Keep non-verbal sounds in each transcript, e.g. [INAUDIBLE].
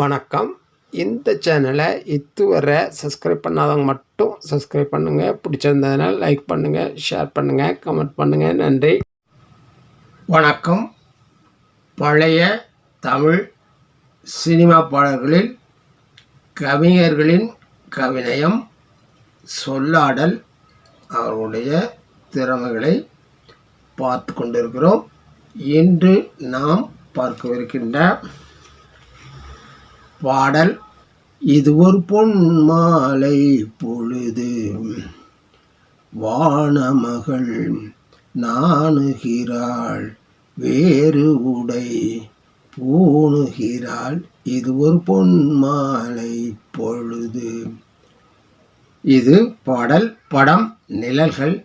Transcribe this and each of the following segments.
வணக்கம். இந்த சேனலை இதுவரை சப்ஸ்கிரைப் பண்ணாதவங்க மட்டும் சப்ஸ்கிரைப் பண்ணுங்கள் பிடிச்சிருந்ததுனால் லைக் பண்ணுங்கள் ஷேர் பண்ணுங்கள் கமெண்ட் பண்ணுங்கள் நன்றி. வணக்கம். பழைய தமிழ் சினிமா பாடல்களில் கவிஞர்களின் கவிநயம் சொல்லாடல் அவர்களுடைய திறமைகளை பார்த்து கொண்டிருக்கிறோம். இன்று நாம் பார்க்கவிருக்கின்ற பாடல் இது ஒரு பொன் மாலை பொழுது. வானமகள் நாணுகிறாள் வேறு உடை பூணுகிறாள். இது ஒரு பொன் மாலை பொழுது. இது பாடல் படம் நிழல்கள்.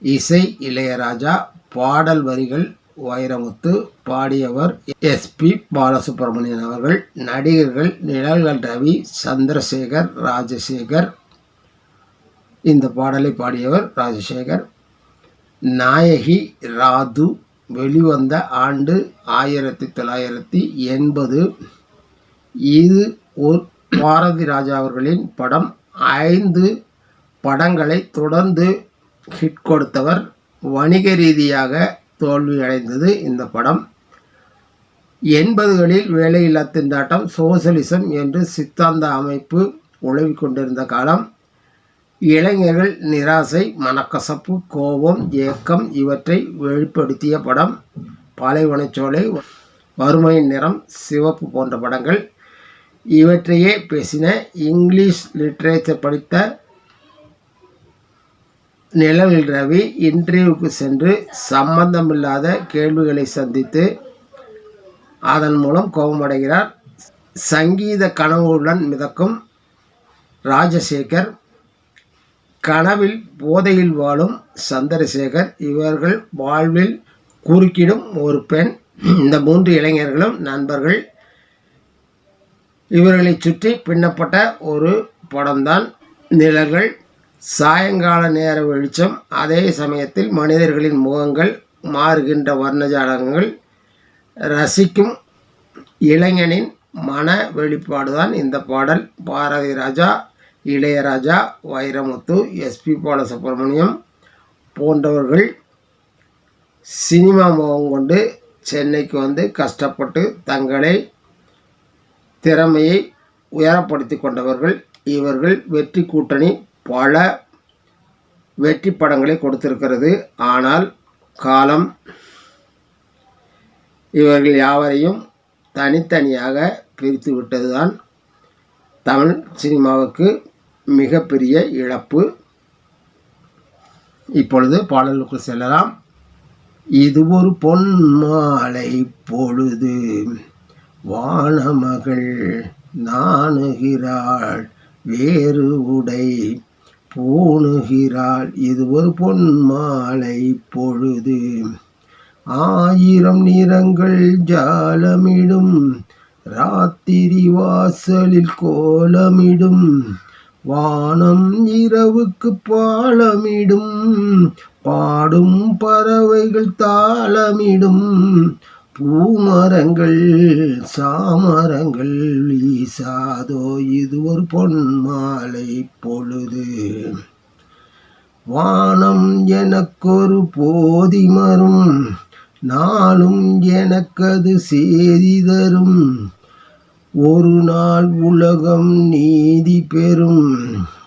இசை இளையராஜா பாடல் வரிகள் வைரமுத்து பாடியவர் எஸ்பி பாலசுப்ரமணியன் அவர்கள் நடிகர்கள் நிழல்கள் ரவி சந்திரசேகர் ராஜசேகர். இந்த பாடலை பாடியவர் ராஜசேகர். நாயகி ராது வெளிவந்த ஆண்டு ஆயிரத்தி தொள்ளாயிரத்தி எண்பது. இது ஒரு பாரதி ராஜா அவர்களின் படம். ஐந்து படங்களை தொடர்ந்து ஹிட் கொடுத்தவர். வணிக ரீதியாக தோல்வியடைந்தது இந்த படம். எண்பதுகளில் வேலையில்லா திண்டாட்டம் சோசலிசம் என்று சித்தாந்த அமைப்பு உழவி கொண்டிருந்த காலம். இளைஞர்கள் நிராசை மனக்கசப்பு கோபம் ஏக்கம் இவற்றை வெளிப்படுத்திய படம். பாலைவனச்சோலை வறுமையின் நிறம் சிவப்பு போன்ற படங்கள். இவற்றையே பேசின இங்கிலீஷ் லிட்ரேச்சர் படித்த நிழல் ரவி இன்டர்வியூக்கு சென்று சம்பந்தமில்லாத கேள்விகளை சந்தித்து அதன் மூலம் கோபமடைகிறார். சங்கீத கனவுடன் மிதக்கும் ராஜசேகர் கனவில் போதையில் வாழும் சந்திரசேகர் இவர்கள் வாழ்வில் குறுக்கிடும் ஒரு பெண். இந்த மூன்று இளைஞர்களும் நண்பர்கள். இவர்களை சுற்றி பின்னப்பட்ட ஒரு படம்தான் நிழல்கள். சாயங்கால நேர வெளிச்சம் அதே சமயத்தில் மனிதர்களின் முகங்கள் மாறுகின்ற வர்ணஜாலகங்கள் ரசிக்கும் இளைஞனின் மன வெளிப்பாடுதான் இந்த பாடல். பாரதி ராஜா இளையராஜா வைரமுத்து எஸ்பி பாலசுப்ரமணியம் போன்றவர்கள் சினிமா முகம் கொண்டு சென்னைக்கு வந்து கஷ்டப்பட்டு தங்களை திறமையை உயரப்படுத்தி கொண்டவர்கள். இவர்கள் வெற்றி கூட்டணி பல வெற்றி படங்களை கொடுத்திருக்கிறது. ஆனால் காலம் இவர்கள் யாவரையும் தனித்தனியாக பிரித்து விட்டதுதான் தமிழ் சினிமாவுக்கு மிகப்பெரிய இழப்பு. இப்பொழுது பாடலுக்கு செல்லலாம். இது ஒரு பொன் மாலை பொழுது வானமகள் நாணுகிறாள் வேறு உடை பூணுகிறாள் இது ஒரு பொன் மாலை பொழுது ஆயிரம் நிறங்கள் ஜாலமிடும். ராத்திரி வாசலில் கோலமிடும். வானம் இரவுக்கு பாலமிடும். பாடும் பறவைகள் தாளமிடும். பூமரங்கள் சாமரங்கள் வீசாதோ இது ஒரு பொன் மாலை பொழுது. வானம் எனக்கொரு போதி மரும் நாளும் எனக்கது செய்தி தரும். ஒரு நாள் உலகம் நீதி பெறும்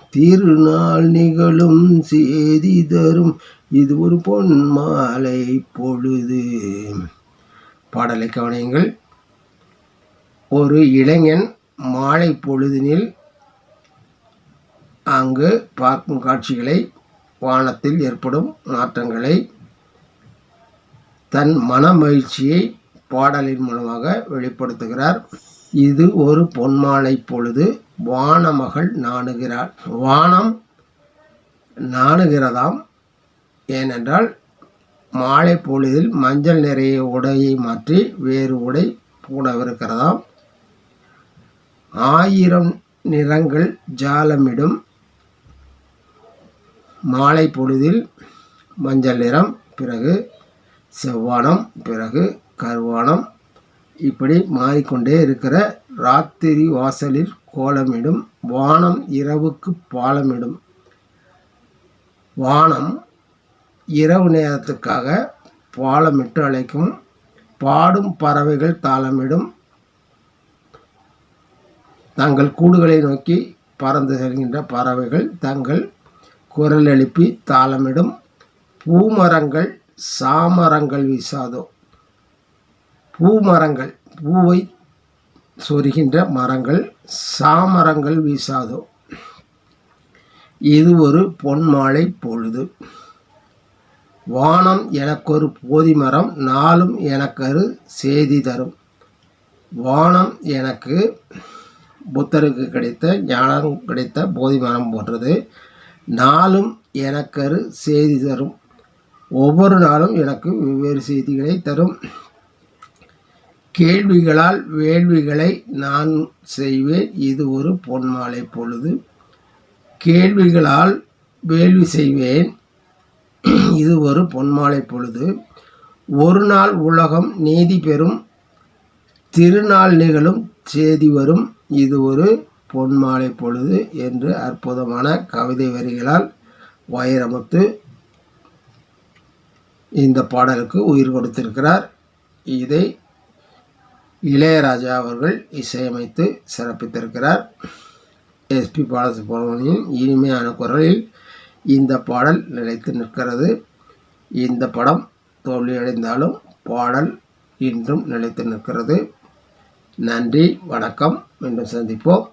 திருநாள் நிகழும் செய்தி தரும். இது ஒரு பொன் மாலை பொழுது. பாடலை கவனியுங்கள். ஒரு இளைஞன் மாலை பொழுதினில் அங்கு பார்க்கும் காட்சிகளை வானத்தில் ஏற்படும் மாற்றங்களை தன் மன மகிழ்ச்சியை பாடலின் மூலமாக வெளிப்படுத்துகிறார். இது ஒரு பொன்மாலை பொழுது வானமகள் நாணுகிறாள். வானம் நாணுகிறதாம். ஏனென்றால் மாலை பொழுதில் மஞ்சள் நிறைய உடையை மாற்றி வேறு உடை பூடவிருக்கிறதாம். ஆயிரம் நிறங்கள் ஜாலமிடும் மாலை பொழுதில் மஞ்சள் நிறம் பிறகு செவ்வானம் பிறகு கருவானம். இப்படி மாறிக்கொண்டே இருக்கிற ராத்திரி வாசலில் கோலமிடும் வானம் இரவுக்கு பாலமிடும். வானம் இரவு நேரத்துக்காக பாலமிட்டு அழைக்கும். பாடும் பறவைகள் தாளமிடும். தங்கள் கூடுகளை நோக்கி பறந்து செல்கின்ற பறவைகள் தங்கள் குரல் எழுப்பி தாளமிடும். பூமரங்கள் சாமரங்கள் வீசாதோ. பூமரங்கள் பூவை சொருகின்ற மரங்கள் சாமரங்கள் வீசாதோ. இது ஒரு பொன்மாலை பொழுது. வானம் எனக்கொரு போதி மரம் நாளும் எனக்கொரு செய்தி தரும். வானம் எனக்கு புத்தருக்கு கிடைத்த ஞானம் கிடைத்த போதி மரம் போன்றது. நாளும் எனக்கொரு செய்தி தரும். ஒவ்வொரு நாளும் எனக்கு வெவ்வேறு செய்திகளை தரும். கேள்விகளால் வேள்விகளை நான் செய்வேன். இது ஒரு பொன்மாலை பொழுது. கேள்விகளால் வேள்வி செய்வேன். [CLEARS THROAT] இது ஒரு பொன்மாலை பொழுது. ஒரு நாள் உலகம் நீதி பெறும். திருநாள் நிகழும் செய்தி வரும். இது ஒரு பொன்மாலை பொழுது என்று அற்புதமான கவிதை வரிகளால் வைரமுத்து இந்த பாடலுக்கு உயிர் கொடுத்திருக்கிறார். இதை இளையராஜா அவர்கள் இசையமைத்து சிறப்பித்திருக்கிறார். எஸ்பி பாலசுப்ரமணியின் இனிமையான குரலில் இந்த பாடல் நிலைத்து நிற்கிறது. இந்த படம் தோல்வியடைந்தாலும் பாடல் இன்றும் நிலைத்து நிற்கிறது. நன்றி வணக்கம். மீண்டும் சந்திப்போம்.